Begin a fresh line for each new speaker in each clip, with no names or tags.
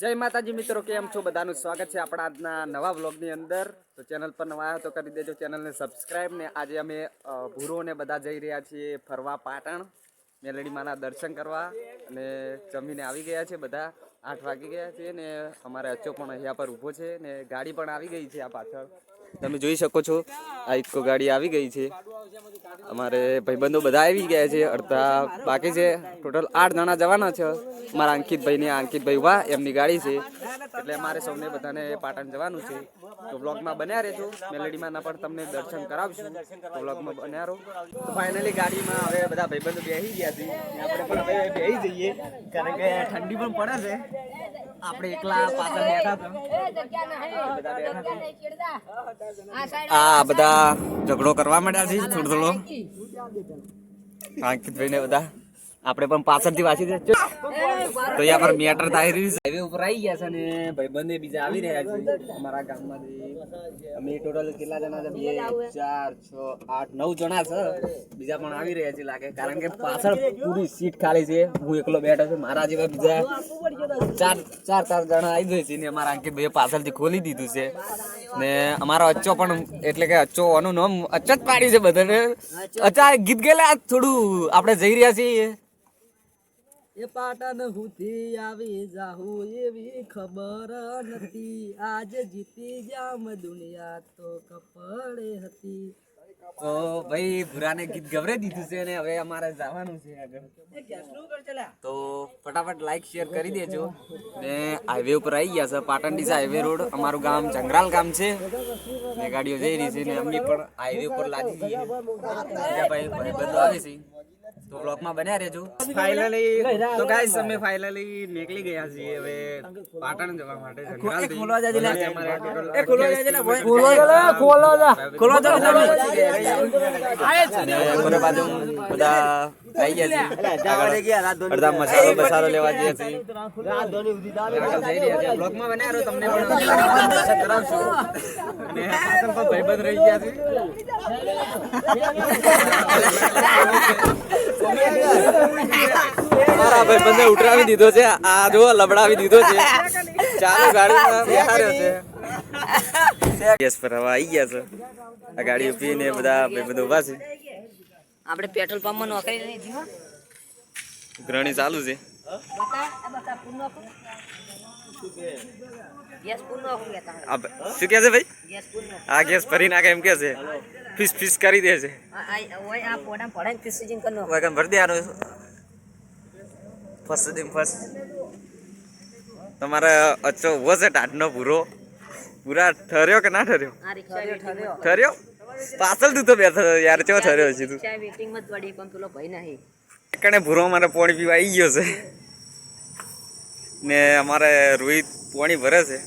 જય માતાજી મિત્રો કેમ છો? બધાનું સ્વાગત છે આપણા આજના નવા વ્લોગની અંદર. તો ચેનલ પર નવા આવ્યો તો કરી દેજો ચેનલને સબસ્ક્રાઈબ ને આજે અમે અ, ભૂરો ને બધા જઈ રહ્યા છીએ ફરવા પાટણ. મેલડી માના દર્શન કરવા અને જમીને આવી ગયા છે બધા. આઠ વાગી ગયા છે ને અમારે અચ્છો પણ અહીંયા પર ઊભો છે ને ગાડી પણ આવી ગઈ છે આ પાછળ. તમે જોઈ શકો છો, આ ઇકો ગાડી આવી ગઈ છે. અમારે ભાઈબંધો બધા આવી ગયા છે, અડધા બાકી છે ટોટલ આઠ જણા જવાના છે. મારા અંકિતભાઈ ને અંકિતભાઈ ઊભા, એમની ગાડી છે. એટલે અમારે સૌને બધાને પાટણ જવાનું છે. તો બ્લોગમાં બન્યા રહેજો. મેલેડીમાં પણ તમને દર્શન કરાવશું. તો બ્લોગમાં બન્યા રહો. તો ફાઇનલી ગાડીમાં હવે બધા ભાઈબંધો બેસી ગયા છે. આપણે પણ હવે બેસી જઈએ, કારણ કે ઠંડી પણ પડે છે. આપણે એકલા પાછળ બેઠા હતા. આ બધા ઝઘડો કરવા માંડ્યા છે, થોડો થોડો. અંકિતભાઈ ને બધા. આપણે પણ પાછળથી વાંચી દે તો યા પર મેટર થાય રહી છે. હાઈવે ઉપર આવી ગયા છે ને ભાઈબંધે બીજા આવી રહ્યા છે અમારા ગામમાંથી અમે ટોટલ કેટલા જણા છે? બે, ચાર, છ, આઠ, નવ જણા છે. બીજા પણ આવી રહ્યા છે લાગે. કારણ કે પાછળ પૂરી સીટ ખાલી છે. હું એકલો બેઠો છું. મારા જેવા બીજા ચાર ચાર ચાર જણા આવી જાય છે ને અમારા અંકિતભાઈએ પાછળથી ખોલી દીધું છે. ને અમારો અચ્છો પણ એટલે કે અચ્છો આનું નામ અચ્ચ જ પાડ્યું છે બધાને. અચ્છા ગીત ગયેલા થોડું આપણે જઈ રહ્યા છીએ.
એ પાટણ હુથી આવી જાહુ એવી ખબર નથી. આજ જીતી જામ દુનિયા તો કપડે હતી.
તો ભાઈ ભુરાને ગીત ગવરે દીધું છે ને હવે અમારે જવાનું છે આગળ. તો ફટાફટ લાઈક શેર કરી દેજો. ને હાઈવે ઉપર આવી ગયા છે પાટણ ડીસા હાઈવે રોડ અમારું ગામ જંગરાલ ગામ છે. ને ગાડીઓ જઈ રહી છે ને અમે પણ હાઈવે ઉપર લાગી બીજા ભાઈ બધું આવે છે. તો બ્લોકમાં બન્યા રહેજો. ફાઇનલી તો ગાઈસ અમે ફાઇનલી નીકળી ગયા છીએ હવે પાટણ જવા માટે
ખોલવા જાજે લે. એ ખોલવા જાજે લે, ભાઈ.
ખોલવા જા
ખોલવા જા ખોલવા જા
અને બપોરે બાજુ બધા આવી ગયા છે. આગળ અડધા મસાલો બસારો લેવા જઈએ છીએ આગળ જઈ રહ્યા છે. બ્લોગમાં બન્યા રહો, તમને પણ. કરાવશું અને પાછળ પર ભાઈબંધ રહી ગયા છે. મારા ભાઈબંધે ઉતરાવી દીધો છે. આ જો લબડાવી દીધો છે. ચાલુ ગાડીમાં બેહાર્યો છે. ગેસ પર હવા આવી ગયા છે. આ ગાડી પીને બધા ભાઈબંધો ઊભા છે.
આપણે પેટ્રોલ પંપમાં નોકરી નહીં જીવા
ઉઘરાણી ચાલુ છે. શું કે છે ભાઈ? આ ગેસ ભરી નાખે એમ કે છે. ફિશ ફીસ કરી દે છે.
ને
વાગન ભરી દેવાનું. ફર્સ્ટ સુધી ફર્સ્ટ તમારે અચ્છો ઊભો છે ટાટનો પૂરો. પૂરા ઠર્યો કે ના ઠર્યો?
ઠર્યો
ઠર્યો. પાછળ તું તો બેઠો યાર ચો ઠર્યો છે તું?
વેટિંગમાં પડી પણ પેલો ભાઈ નહીં.
કણે ભૂરો મારે પાણી પીવા આવી ગયો છે. ને અમારે રોહિત પાણી ભરે છે.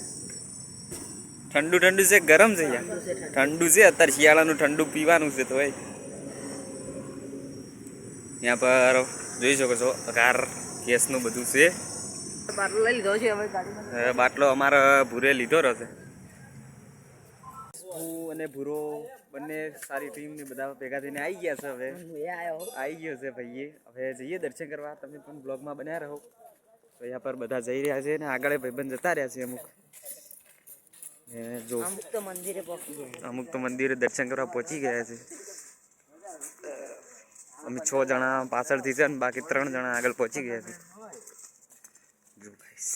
ઠંડુ ઠંડુ છે ગરમ છે યાર. ઠંડુ છે અત્યારે શિયાળાનું ઠંડુ પીવાનું છે તો ભાઈ ત્યાં પર જોઈ શકો છો અગાર ગેસનું બધું છે.
બાટલો લઈ લીધો છે હવે
બાટલો અમારે ભૂરે લીધો રહેશે હું અને ભૂરો બંને સારી ટીમ ને બધા ભેગા થઈને આવી ગયા છે હવે. આવી ગયો છે ભાઈએ. હવે જઈએ દર્શન કરવા. તમે પણ બ્લોગમાં બન્યા રહો. તો અહીંયા પર બધા જઈ રહ્યા છે ને આગળ ભાઈબંધ જતા રહ્યા છે અમુક. ને જો
અમુક તો મંદિરે પહોંચી ગયા
અમુક તો મંદિરે દર્શન કરવા પહોંચી ગયા છે. અમે છ જણા પાછળથી છે ને બાકી ત્રણ જણા આગળ પહોંચી ગયા છે જો ગાઈસ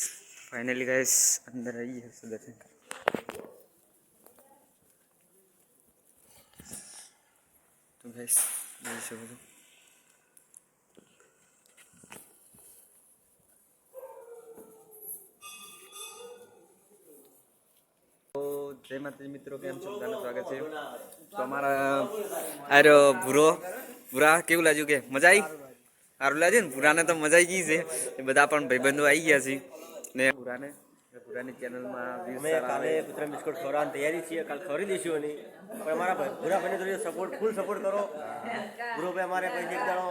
ફાઇનલી ગાઈસ અંદર આવી ગયા છે દર્શન કરવા. તો ગાઈસ જોઈ શકો છો માતાજી મિત્રો કેમ છો? બધાનું સ્વાગત છે. તો અમારા આર્યો ભૂરો ભૂરા કેવું લાગ્યું કે? મજા આવી સારું લાગ્યું ને? ભૂરાને તો મજા આવી ગઈ છે. એ બધા પણ ભાઈબંધો આવી ગયા છે. ને ભૂરાને ભૂરાની ચેનલમાં
અમે કાલે પુત્ર બિસ્કુટ ખવડાવવાની તૈયારી છીએ. કાલ ખવડી દઈશું એની. પણ અમારા ભાઈ ભૂરા ભાઈને થોડી સપોર્ટ ફૂલ સપોર્ટ કરો. ભૂરો ભાઈ અમારે પછી એક દાડો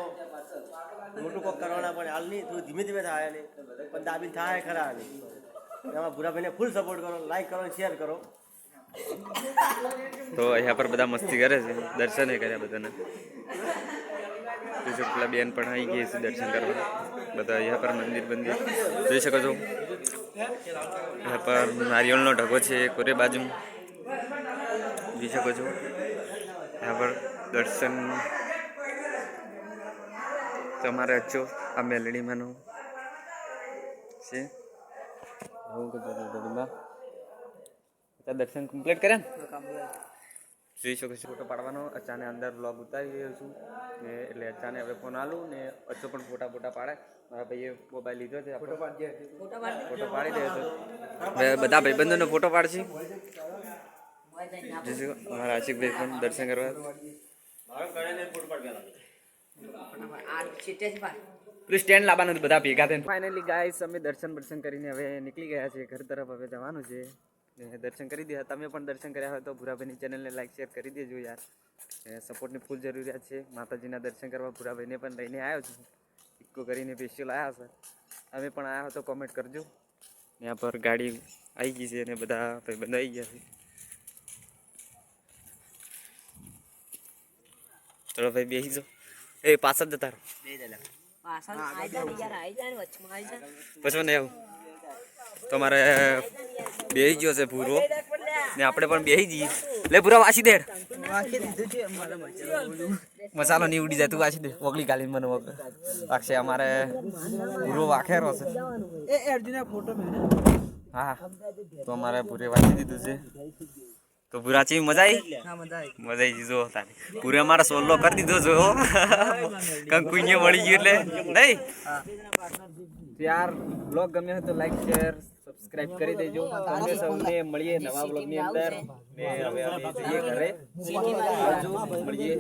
મોટું કોક કરવાના પણ હાલ નહીં. થોડું ધીમે ધીમે થાય નહીં પણ દાબી થાય ખરા નહીં એમાં ભૂરા ભાઈને ફૂલ સપોર્ટ કરો લાઈક કરો શેર કરો.
તો અહીંયા પર બધા મસ્તી કરે છે. દર્શન એ કર્યા બધાને. જોઈ શકો પેલા બેન પણ આવી ગઈ છે દર્શન કરવા. બધા અહીંયા પર મંદિર બંદિર. જોઈ શકો છો. અહીંયા પર નારિયેળનો ઢગો છે કોરે બાજુ. જોઈ શકો છો. અહીંયા પર દર્શન. તમારે અચો આ મેલડીમાંનો છે. બધા દર્શન કમ્પ્લીટ કર્યા ને? જોઈ શકો છો ફોટો પાડવાનો. અચાને અંદર બ્લોગ ઉતારી રહ્યો છું ને એટલે અચાને હવે ફોન આલું ને અચ્છો પણ ફોટા ફોટા પાડે. મારા ભાઈએ મોબાઈલ લીધો છે ફોટો ફોટો પાડી દે. છે હવે બધા ભાઈબંધોનો ફોટો પાડશે. મારા આશિકભાઈ પણ દર્શન કરવા. પેલું સ્ટેન્ડ લાવવાનું હતું બધા ભેગા થઈને. ફાઇનલી ગાઈસ અમે દર્શન દર્શન કરીને હવે નીકળી ગયા છે ઘર તરફ હવે જવાનું છે. દર્શન કરી દીધા તમે પણ દર્શન કર્યા હોય તો ભૂરાભાઈની ચેનલને લાઈક શેર કરી દેજો યાર. સપોર્ટની ફૂલ જરૂરિયાત છે. માતાજીના દર્શન કરવા ભૂરાભાઈને પણ લઈને આવ્યો છું. ઇક્કો કરીને સ્પેશિયલ આવ્યા છે. તમે પણ આવ્યા તો કોમેન્ટ કરજો. ત્યાં પર ગાડી આવી ગઈ છે અને બધા ભાઈબંધો આવી ગયા છે. ચલો ભાઈ બેસી જો એ પાછળ જતા રહો.
પાછળ યાર વચમાં
ને આવું. તમારે બેસી ગયો છે ભૂરો. ને આપણે પણ બેસી જઈએ. લે પૂરા વાસી દેડ. મસાલો નહીં ઉડી જાય. તું વાસી દે ઓગલી કાલી મને વગ વાગશે અમારે ભૂરો વાખેરો છે. હા તો અમારે ભૂરે વાસી દીધું છે. તો ભૂરા ચી મજા આવી મજા આવી જો તારે. ભૂરે અમારે સોલ્લો કરી દીધો જો. કંકુઈએ વળી ગયું એટલે. નહીં? યાર બ્લોગ ગમ્યો હોય તો લાઈક શેર સબસ્ક્રાઇબ કરી દેજો. તમને સૌને મળીએ નવા બ્લોગની અંદર. ને હવે અમે જઈએ ઘરે. આવજો મળીએ.